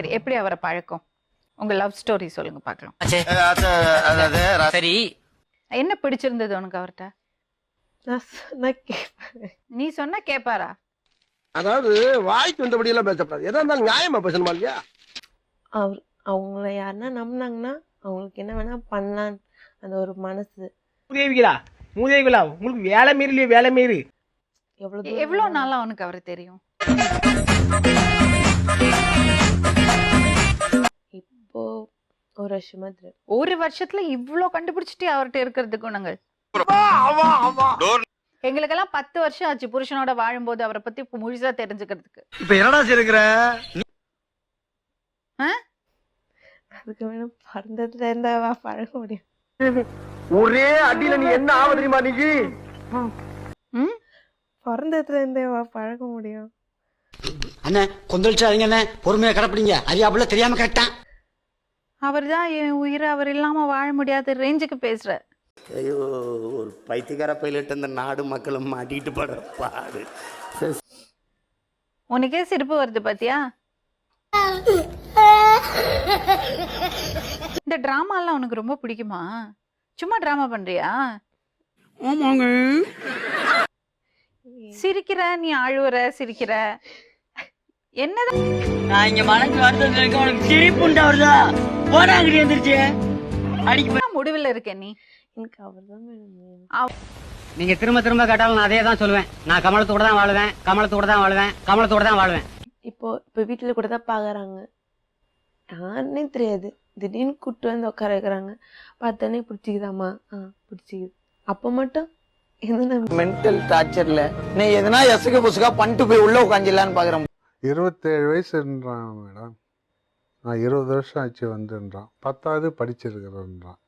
சரி எப்படி அவரை பழக்கம்? உங்க லவ் ஸ்டோரி சொல்லுங்க பார்க்கலாம். சரி. என்ன பிடிச்சிருந்தது உனக்கு அவர்கிட்ட நான் சொன்னா கேட்பேன் நீ சொன்னா கேப்பாரா அதாவது வாய்க்கு வந்தபடி எல்லாம் பேசக்கூடாது. எதா இருந்தாலும் நியாயமா பேசணுமா இல்லையா? அவர் அவங்கள யாருன்னா நம்பினாங்கன்னா அவங்களுக்கு என்ன வேணா பண்ணலான்னு அந்த ஒரு மனசு. மூதேவிகளா? மூதேவிகளா? உங்களுக்கு வேலை மீறலையோ வேலை மீறி? எவ்வளவு தூரம் எவ்வளவு நாளா உனக்கு அவரை தெரியும்? இப்போ ஒரு வருஷமா ஒரு வருஷத்துல இவ்ளோ கண்டுபிடிச்சிட்டே அவர்கிட்ட இருக்கிறது குணங்கள். எங்களுக்கெல்லாம் பத்து வருஷம் ஆச்சு புருஷனோட வாழும்போது அவரை பத்தி முழுசா தெரிஞ்சுக்கிறதுக்கு. இப்ப என்னடா செய்யுற அதுக்கு வேணும் பிறந்ததுல இருந்தா பழக முடியும். ஒரே அடியில நீ என்ன ஆவ தெரியுமா நீ ம்? பிறந்ததுல இருந்தே வா பழக முடியும். அண்ணே கொந்தளிச்சாதீங்க அண்ணே. பொறுமையா கடப்பிடிங்க. அறியாப்புல தெரியாம கேட்டான் அவர்தான் என் உயிரை அவர் இல்லாம வாழ முடியாத ரேஞ்சுக்கு பேசுற ஐயோ ஒரு பைத்தியக்கார பைலட் இந்த நாடு மக்களும் மாட்டிக்கிட்டு படுற பாடு. உனக்கே சிரிப்பு வருது பாத்தியா? இந்த டிராமா எல்லாம் உனக்கு ரொம்ப பிடிக்குமா? சும்மா டிராமா பண்றியா? சிரிக்கிற நீ அழுவுற சிரிக்கிற. என்னதான்? நான் இங்க மனசு வருத்தத்துல இருக்க உனக்கு சிரிப்புண்டா வருதா? போடாங்கடி வந்துருச்சு அடிக்க முடிவில் இருக்க நீ? எனக்கு அவர் தான் வேணும் நீங்க திரும்ப திரும்ப கேட்டாலும் நான் அதே தான் சொல்லுவேன். நான் கமலத்தோட தான் வாழுவேன் கமலத்தோட தான் வாழுவேன் கமலத்தோட தான் வாழுவேன். இப்போ இப்போ வீட்டில் கூட தான் பார்க்குறாங்க யாருன்னே தெரியாது. திடீர்னு கூப்பிட்டு வந்து உட்கார வைக்கிறாங்க. பார்த்தோன்னே பிடிச்சிக்குதாம்மா? ஆ பிடிச்சிக்குது. அப்போ மட்டும் என்ன மென்டல் டார்ச்சர்ல நீ எதனா எசுக புசுகா பண்ணிட்டு போய் உள்ள உட்காந்துலான்னு பாக்குறேன் இருபத்தேழு வயசுன்றான் மேடம். நான் இருபது வருஷம் ஆச்சு வந்துன்றான். பத்தாவது படிச்சிருக்கிறேன்றான்.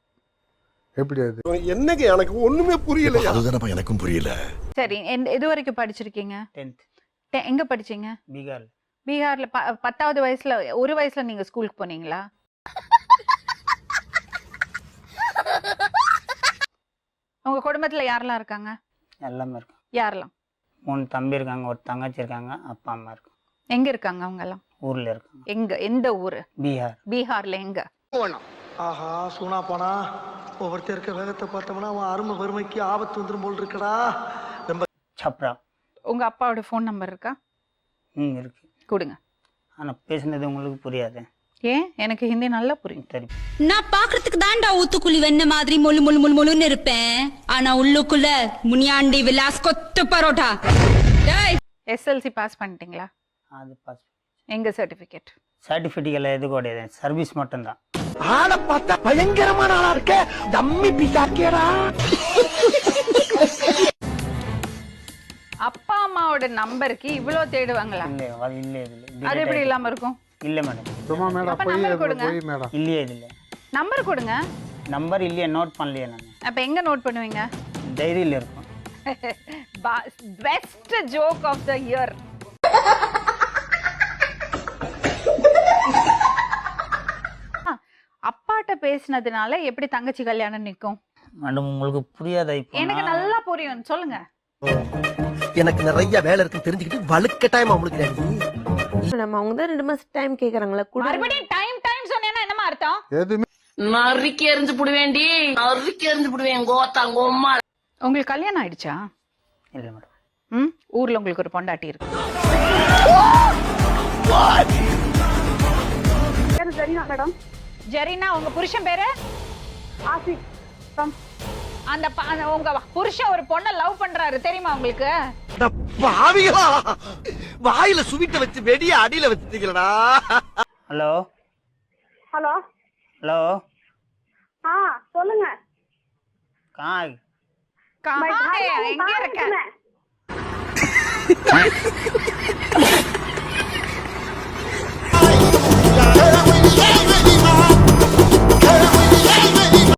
எப்படி அது? என்னங்க எனக்கு ஒண்ணுமே புரியல அதுதானப்பா எனக்கும் புரியல. சரி எது வரைக்கும் படிச்சிருக்கீங்க? டென்த் டெ- எங்க படிச்சீங்க? பீகார் பீகார்ல ப- பத்தாவது வயசுல ஒரு வயசுல நீங்க ஸ்கூலுக்கு போனீங்களா? உங்க குடும்பத்துல யாரெல்லாம் இருக்காங்க? எல்லாமே இருக்கும் யாரெல்லாம்? மூணு தம்பி இருக்காங்க ஒரு தங்கச்சி இருக்காங்க அப்பா அம்மா இருக்காங்க. எங்க இருக்காங்க அவங்க எல்லாம் ஊர்ல இருக்காங்க. எங்க எந்த ஊரு? பீகார். பீகார்ல எங்க? ஆஹா சூனா போனா ஒவ்வொருத்தர் இருக்க வேகத்தை பார்த்தோம்னா அவன் அருமை வறுமைக்கு ஆபத்து வந்துரும் போல் இருக்கடா. சப்ரா. உங்க அப்பாவோட ஃபோன் நம்பர் இருக்கா? ம் இருக்கு. கொடுங்க. ஆனா பேசுனது உங்களுக்கு புரியாது. ஏன்? எனக்கு ஹிந்தி நல்லா புரியும். தெரியும் நான் பாக்குறதுக்கு தான்டா ஊத்துக்குழி வெண்ண மாதிரி மொழு மொழு மொழு மொழுன்னு இருப்பேன். ஆனா உள்ளுக்குள்ள முனியாண்டி விலாஸ் கொத்து பரோட்டா. டேய். எஸ்எல்சி பாஸ் பண்ணிட்டீங்களா? அது பாஸ் எங்க சர்டிபிகேட் சர்டிஃபிகேட் எல்லாம் எது கிடையாது சர்வீஸ் மட்டும்தான். ஆளை பார்த்தா பயங்கரமான ஆளா இருக்க? தம்மி பிசாக்கேடா அப்பா அம்மாவோட நம்பருக்கு இவ்ளோ தேடுவாங்களா? இல்லை அது இல்லை இது அது எப்படி இல்லாம இருக்கும்? இல்லை மேடம் சும்மா மேடம் அப்ப number கொடுங்க. போய் மேடம் இல்லையே இது இல்லை. நம்பர் கொடுங்க. நம்பர் இல்லையே நோட் பண்ணலையே நான். அப்ப எங்க நோட் பண்ணுவீங்க? டைரியில் இருக்கும். Best joke of the year பேசினதுனால எப்படி தங்கச்சி கல்யாணம் நிக்கும் மேடம் உங்களுக்கு புரியாதா எனக்கு நல்லா புரியும். சொல்லுங்க. எனக்கு நிறைய வேலை இருக்கு தெரிஞ்சுக்கிட்டு வலுக்க டைம் அவங்களுக்கு நம்ம அவங்க தான் ரெண்டு மாசம் டைம் கேட்குறாங்களா கூட மறுபடியும் டைம் டைம் சொன்னேன்னா என்னமா அர்த்தம்? எதுவுமே நறுக்கி எரிஞ்சு புடுவேண்டி நறுக்கி எரிஞ்சு புடுவேன் கோத்தா கோம்மா உங்களுக்கு கல்யாணம் ஆயிடுச்சா? இல்லை மேடம். ம்? ஊர்ல உங்களுக்கு ஒரு பொண்டாட்டி இருக்கு. ஜெரினா உங்க புருஷன் பேரு? அந்த ப- அந்த உங்க புருஷன் ஒரு பொண்ணை லவ் பண்றாரு தெரியுமா உங்களுக்கு? பாவிகளா? வாயில சுவிட்ட வச்சு வெடிய அடியில வச்சுட்டீங்களடா. ஹலோ? ஹலோ? ஹலோ? ஆ சொல்லுங்க. காய். ஹே? எங்க இருக்க?